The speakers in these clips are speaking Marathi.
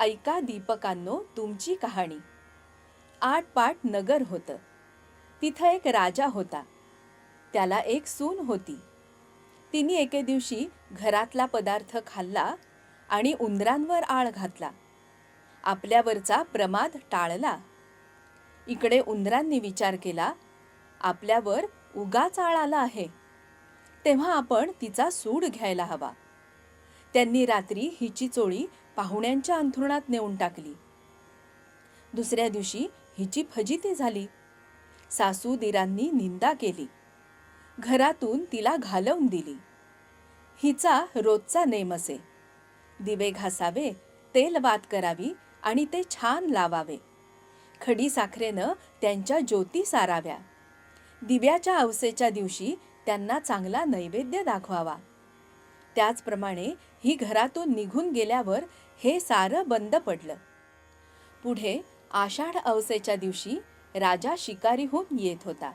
ऐका दीपकांनो तुमची कहाणी. आठ पाट नगर होतं. तिथं एक राजा होता. त्याला एक सून होती. तिने एके दिवशी घरातला पदार्थ खाल्ला आणि उंदरांवर आळ घातला. आपल्यावरचा प्रमाद टाळला. इकडे उंदरांनी विचार केला आपल्यावर उगाच आळ आला आहे. तेव्हा आपण तिचा सूड घ्यायला हवा. त्यांनी रात्री हिची चोळी पाहुण्यांच्या अंथरुणात नेऊन टाकली. दुसऱ्या दिवशी हिची फजिती झाली. सासू दिरांनी निंदा केली. घरातून तिला घालवून दिली. हिचा रोजचा नेम असे. दिवे घासावे तेल वात करावी आणि ते छान लावावे. खडी साखरेनं त्यांच्या ज्योती साराव्या. दिव्याच्या अवसेच्या दिवशी त्यांना चांगला नैवेद्य दाखवावा. त्याचप्रमाणे ही घरातून निघून गेल्यावर हे सारं बंद पडलं. पुढे आषाढ अवसेच्या दिवशी राजा शिकारीहून येत होता.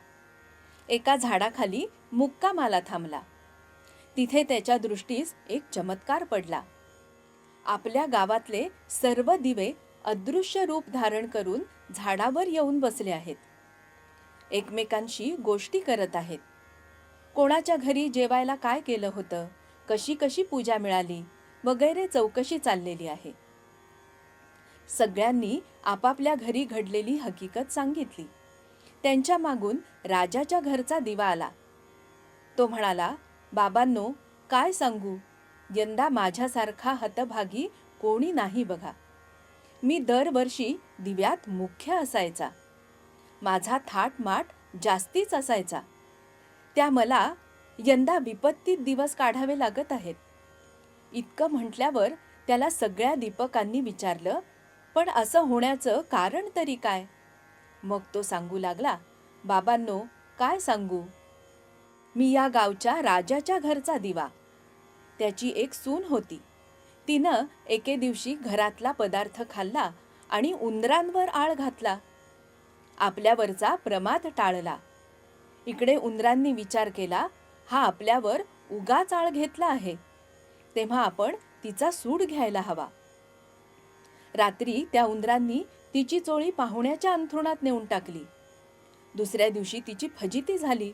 एका झाडाखाली मुक्कामाला थांबला. तिथे त्याच्या दृष्टीस एक चमत्कार पडला. आपल्या गावातले सर्व दिवे अदृश्य रूप धारण करून झाडावर येऊन बसले आहेत. एकमेकांशी गोष्टी करत आहेत. कोणाच्या घरी जेवायला काय केलं होतं? कशी कशी पूजा मिळाली? वगैरे चौकशी चाललेली आहे. सगळ्यांनी आपापल्या घरी घडलेली हकीकत सांगितली. त्यांच्या मागून राजाच्या घरचा दिवा आला. तो म्हणाला बाबांनो काय सांगू? यंदा माझ्यासारखा हतभागी कोणी नाही बघा. मी दरवर्षी दिव्यात मुख्य असायचा. माझा थाटमाट जास्तीच असायचा. त्या मला यंदा विपत्तीत दिवस काढावे लागत आहेत. इतकं म्हटल्यावर त्याला सगळ्या दीपकांनी विचारलं पण असं होण्याचं कारण तरी काय? मग तो सांगू लागला बाबांनो काय सांगू? मी या गावच्या राजाच्या घरचा दिवा. त्याची एक सून होती. तिनं एके दिवशी घरातला पदार्थ खाल्ला आणि उंदरांवर आळ घातला. आपल्यावरचा प्रमाद टाळला. इकडे उंदरांनी विचार केला हा आपल्यावर उगा चाळ घेतला आहे. तेव्हा आपण तिचा सूड घ्यायला हवा. रात्री त्या उंदरांनी तिची चोळी पाहुण्याच्या अंथरुणात नेऊन टाकली. दुसऱ्या दिवशी तिची फजिती झाली.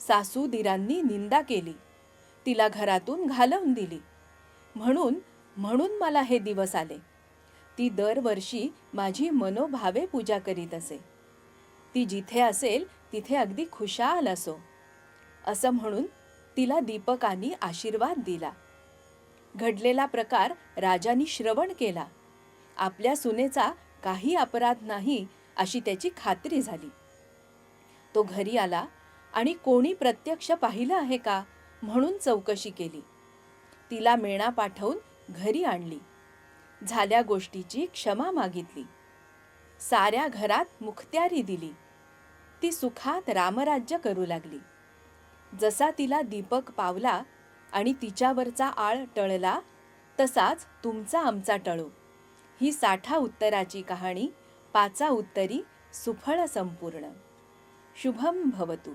सासू दिरांनी निंदा केली. तिला घरातून घालवून दिली. म्हणून म्हणून मला हे दिवस आले. ती दरवर्षी माझी मनोभावे पूजा करीत असे. ती जिथे असेल तिथे अगदी खुशाल असो. असं म्हणून तिला दीपकांनी आशीर्वाद दिला. घडलेला प्रकार राजानी श्रवण केला. आपल्या सुनेचा काही अपराध नाही अशी त्याची खात्री झाली. तो घरी आला आणि कोणी प्रत्यक्ष पाहिलं आहे का म्हणून चौकशी केली. तिला मेणा पाठवून घरी आणली. झाल्या गोष्टीची क्षमा मागितली. साऱ्या घरात मुखत्यारी दिली. ती सुखात रामराज्य करू लागली. जसा तिला दीपक पावला आणि तिच्यावरचा आळ टळला तसाच तुमचा आमचा टळो. ही साठा उत्तराची कहाणी पाचा उत्तरी सुफळ संपूर्ण. शुभम भवतु.